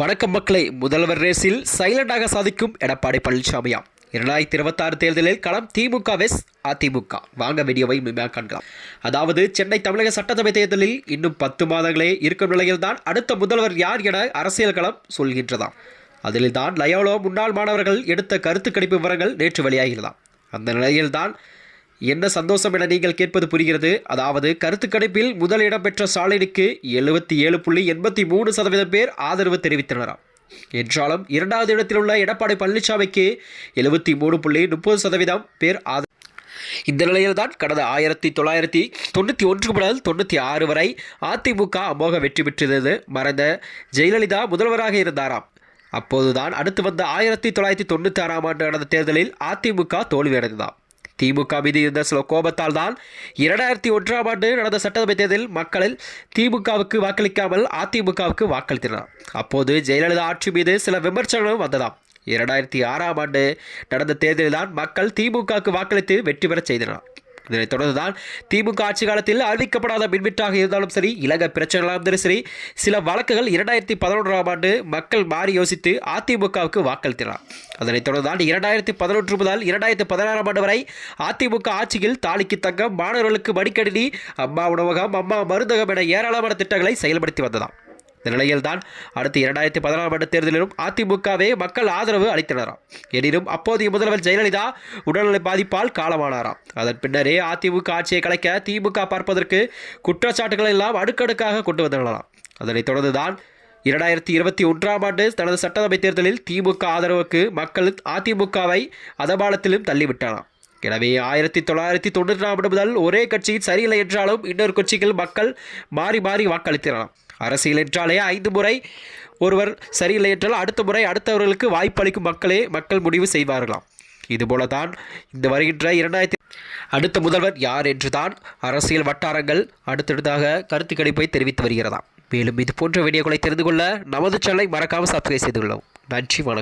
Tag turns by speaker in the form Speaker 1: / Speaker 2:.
Speaker 1: வணக்கம் மக்களை. முதல்வர் ரேஸில் சைலண்டாக சாதிக்கும் எடப்பாடி பழனிசாமியா. இரண்டாயிரத்தி இருபத்தாறு தேர்தலில் களம் திமுக வெஸ் அதிமுக. வாங்க வீடியோவை முழுமையாக காண்கலாம். அதாவது சென்னை தமிழக சட்டசபை தேர்தலில் இன்னும் பத்து மாதங்களே இருக்கும் நிலையில்தான் அடுத்த முதல்வர் யார் என அரசியல் களம் சொல்கின்றதாம் அதில்தான் லயோலோ முன்னாள் மாணவர்கள் எடுத்த கருத்து கணிப்பு விவரங்கள் நேற்று வெளியாகிறதாம் அந்த நிலையில்தான் என்ன சந்தோஷம் என நீங்கள் கேட்பது புரிகிறது? அதாவது கருத்து கணிப்பில் முதல் இடம் பெற்ற ஸ்டாலினுக்கு எழுபத்தி ஏழு புள்ளி எண்பத்தி மூணு சதவீதம் பேர் ஆதரவு தெரிவித்தனராம் என்றாலும் இரண்டாவது இடத்தில் உள்ள எடப்பாடி பழனிசாமிக்கு எழுபத்தி மூணு புள்ளி முப்பது சதவீதம் பேர் ஆதரவு. இந்த நிலையில்தான் கடந்த ஆயிரத்தி தொள்ளாயிரத்தி தொண்ணூற்றி ஒன்று முதல் தொண்ணூற்றி ஆறு வரை அதிமுக அமோக வெற்றி பெற்றிருந்தது. மறைந்த ஜெயலலிதா முதல்வராக இருந்தாராம். அப்போதுதான் அடுத்து வந்த ஆயிரத்தி தொள்ளாயிரத்தி தொண்ணூற்றி ஆறாம் ஆண்டு நடந்த தேர்தலில் அதிமுக தோல்வியடைந்ததாம். திமுக மீது இருந்த சில கோபத்தால் தான் இரண்டாயிரத்தி ஒன்றாம் ஆண்டு நடந்த சட்டசபை தேர்தலில் மக்களில் திமுகவுக்கு வாக்களிக்காமல் அதிமுகவுக்கு வாக்களித்தனர். அப்போது ஜெயலலிதா ஆட்சி மீது சில விமர்சனங்களும் வந்ததாம். இரண்டாயிரத்தி ஆறாம் ஆண்டு நடந்த தேர்தலில் தான் மக்கள் திமுகவுக்கு வாக்களித்து வெற்றி பெறச் செய்தனர். இதனைத் தொடர்ந்துதான் திமுக ஆட்சி காலத்தில் அறிவிக்கப்படாத மின்வெட்டாக இருந்தாலும் சரி இலங்கை பிரச்சனைகளாக இருந்தாலும் சரி சில வழக்குகள் இரண்டாயிரத்தி பதினொன்றாம் ஆண்டு மக்கள் மாறி யோசித்து அதிமுகவுக்கு வாக்களித்தனர். அதனைத் தொடர்ந்துதான் இரண்டாயிரத்தி பதினொன்று முதல் இரண்டாயிரத்தி பதினாறாம் ஆண்டு வரை அதிமுக ஆட்சியில் தாலிக்கு தங்கம் மாணவர்களுக்கு மடிக்கணினி அம்மா உணவகம் அம்மா மருந்தகம் என ஏராளமான திட்டங்களை செயல்படுத்தி வந்ததாம். இந்த நிலையில்தான் அடுத்து இரண்டாயிரத்தி பதினாறாம் ஆண்டு தேர்தலிலும் அதிமுகவே மக்கள் ஆதரவு அளித்தனராம். எனினும் அப்போதைய முதல்வர் ஜெயலலிதா உடல்நிலை பாதிப்பால் காலமானாராம். அதன் பின்னரே அதிமுக ஆட்சியை கலைக்க திமுக பார்ப்பதற்கு குற்றச்சாட்டுகளை எல்லாம் அடுக்கடுக்காக கொண்டு வந்தனராம் அதனைத் தொடர்ந்துதான் இரண்டாயிரத்தி இருபத்தி ஒன்றாம் ஆண்டு தனது சட்டசபை தேர்தலில் திமுக ஆதரவுக்கு மக்கள் அதிமுகவை அதபாலத்திலும் தள்ளிவிட்டாராம் எனவே ஆயிரத்தி தொள்ளாயிரத்தி தொண்ணூறாம் ஆண்டு முதல் ஒரே கட்சியில் சரியில்லை என்றாலும் இன்னொரு கட்சிகள் மக்கள் மாறி மாறி வாக்களித்தனராம் அரசியல் என்றாலே ஐந்து முறை ஒருவர் சரியில்லை என்றால் அடுத்த முறை அடுத்தவர்களுக்கு வாய்ப்பளிக்கும் மக்களே மக்கள் முடிவு செய்வார்களாம். இதுபோல தான் இந்த வருகின்ற இரண்டாயிரத்தி அடுத்த முதல்வர் யார் என்றுதான் அரசியல் வட்டாரங்கள் அடுத்தடுத்தாக கருத்து கணிப்பை தெரிவித்து வருகிறதாம். மேலும் இது போன்ற வீடியோக்களை தெரிந்து கொள்ள நமது சேனலை மறக்காமல் சப்ஸ்கிரைப் செய்து கொள்ளவும் நன்றி வணக்கம்.